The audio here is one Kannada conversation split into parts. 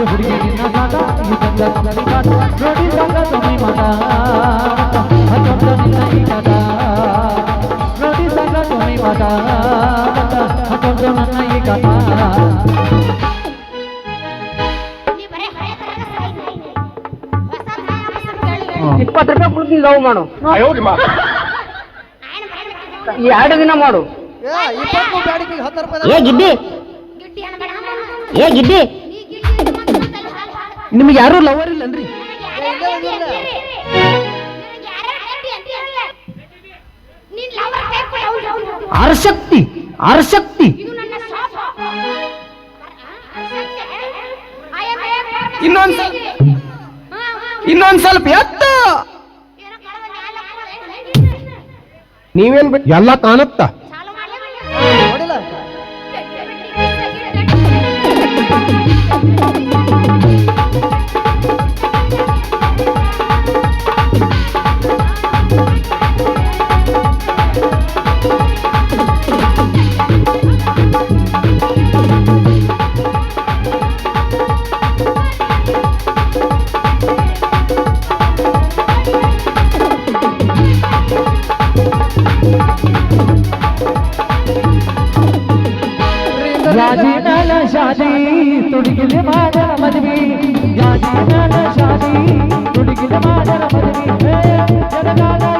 ಹುಡುಗಿ ನಿನ್ನ ಸಾಧ ಈ ಸಂಗ ಸಂಗಲಿ ಕಾಟ ನೋಡಿ ಸಂಗ ಸಮಯ ಮಾತಾ ದಿನ ಲವ್ ಮಾಡು. ಎರಡು ದಿನ ಮಾಡು. ಏ ಗಿಡ್ಡಿ ಏ ಗಿಡ್ಡಿ ನಿಮ್ಗೆ ಯಾರು ಲವರ್ ಇಲ್ಲನ್ರಿ? ಅರಶಕ್ತಿ ಅರಶಕ್ತಿ ಇನ್ನೊಂದ್ ಸ್ವಲ್ಪ ಎತ್ತ. ನೀವೇನ್ ಎಲ್ಲಾ ಕಾಣುತ್ತಾ? याजीनाला शादी तुडगिले माझ्या मदवी याजीनाला शादी तुडगिले माझ्या मदवी जगदाला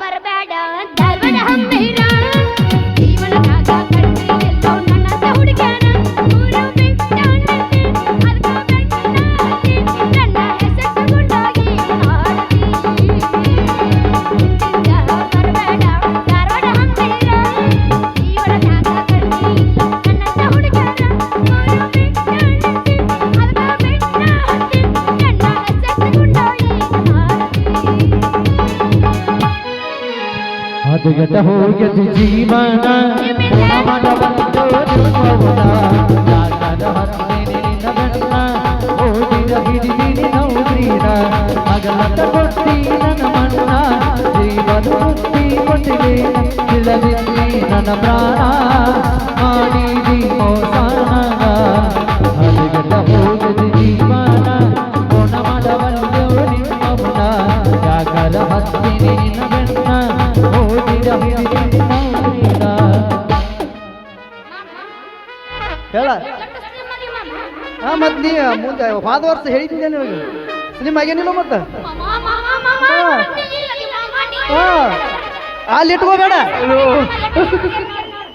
ಬರಬೇಡ ಹೋಗದು ಜೀವನ. ಓದಿದ ಹಿರಿಯಿನ ನೋಡಿದ ಅಗಲದ ಕೊಟ್ಟಿ ಜೀವನ ಕೊಟ್ಟಿ ಕೊಟ್ಟಿಗೆ ಇಲ್ಲದಿದ್ದಿ ನನ್ನ ಪ್ರಾಣ ಮಾಡಿ ನೀ ಮುಂದೆ ಹೋದ ವರ್ಷ ಹೇಳಿದ್ದೆ ನಿಮಗೆ ಸಿನಿಮಾ ಆಗೇನಿಲ್ಲ ಮತ್ತೆ? ಅಲ್ಲಿ ಇಟ್ಕೋಬೇಡ.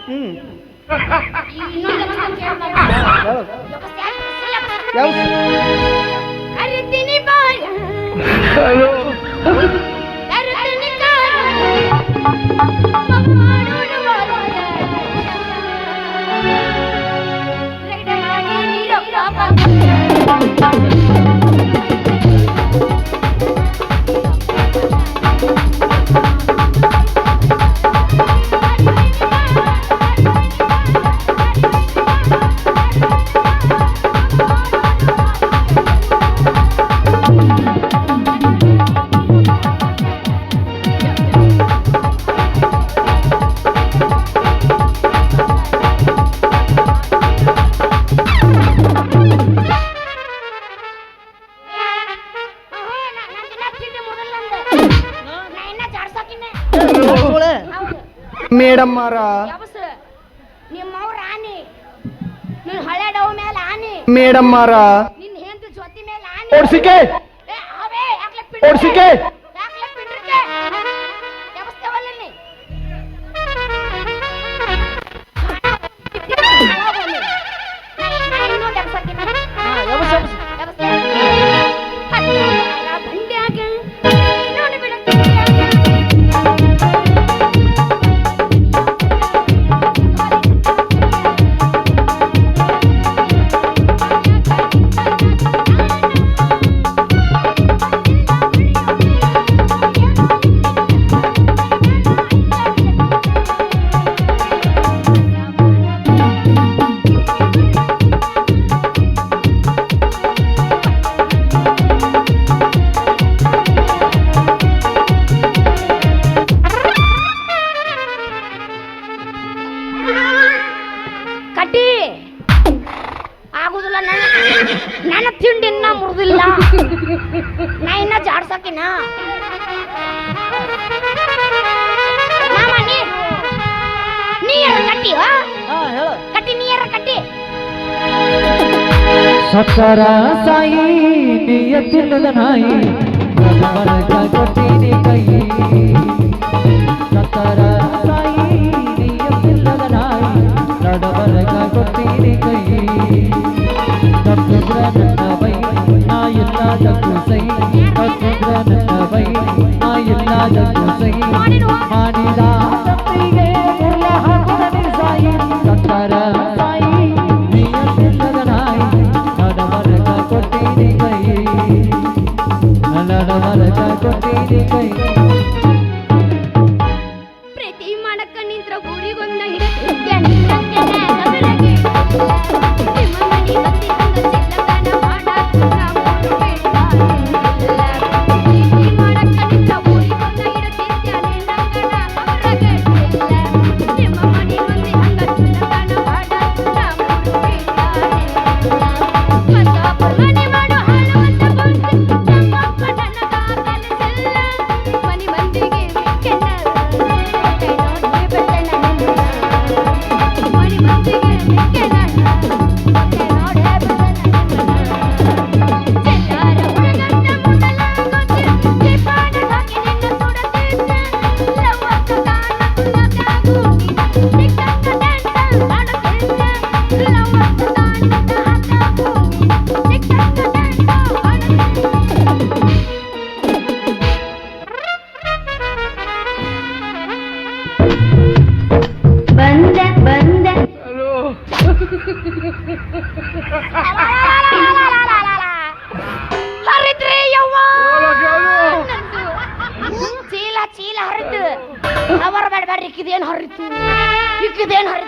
ಹ್ಞೂ ಯಾವ ಮೇಡಮ್ಮರ. ನಿಮ್ಮವ್ರ ಆನಿ. ನಿನ್ ಹಳೆ ಡವ್ ಮೇಲೆ ಆನಿ. ಮೇಡಮ್ಮರ. ನಿನ್ನ ಹೆಂತ ಜೊತೆ ಮೇಲೆ ಆನಿ. ಓಡಿಸಿಕೆ. ಓಡಿಸಿಕೆ. ನನ್ನ ತಿಂಡಿ ಇನ್ನ ಮುರಿದಿಲ್ಲ. ನಾ ಇನ್ನ ಜಾಡ್ಸಕಿನ. ನೀರ ಕಟ್ಟಿ ಕಟ್ಟಿ ನೀರ ಕಟ್ಟಿ? ಸತ್ತರ ನಾಯಿ. ಹರಿದ್ರಿ ಯವ್ವ. ಚೀಲ ಚೀಲ ಹರಿದು. ಅವರ್ ಬೇಡ ಬೇಡ್ರಿ ಇಕ್ಕಿದೇನು ಹರಿತು? ಇಕ್ಕಿದೇನು ಹರಿತು?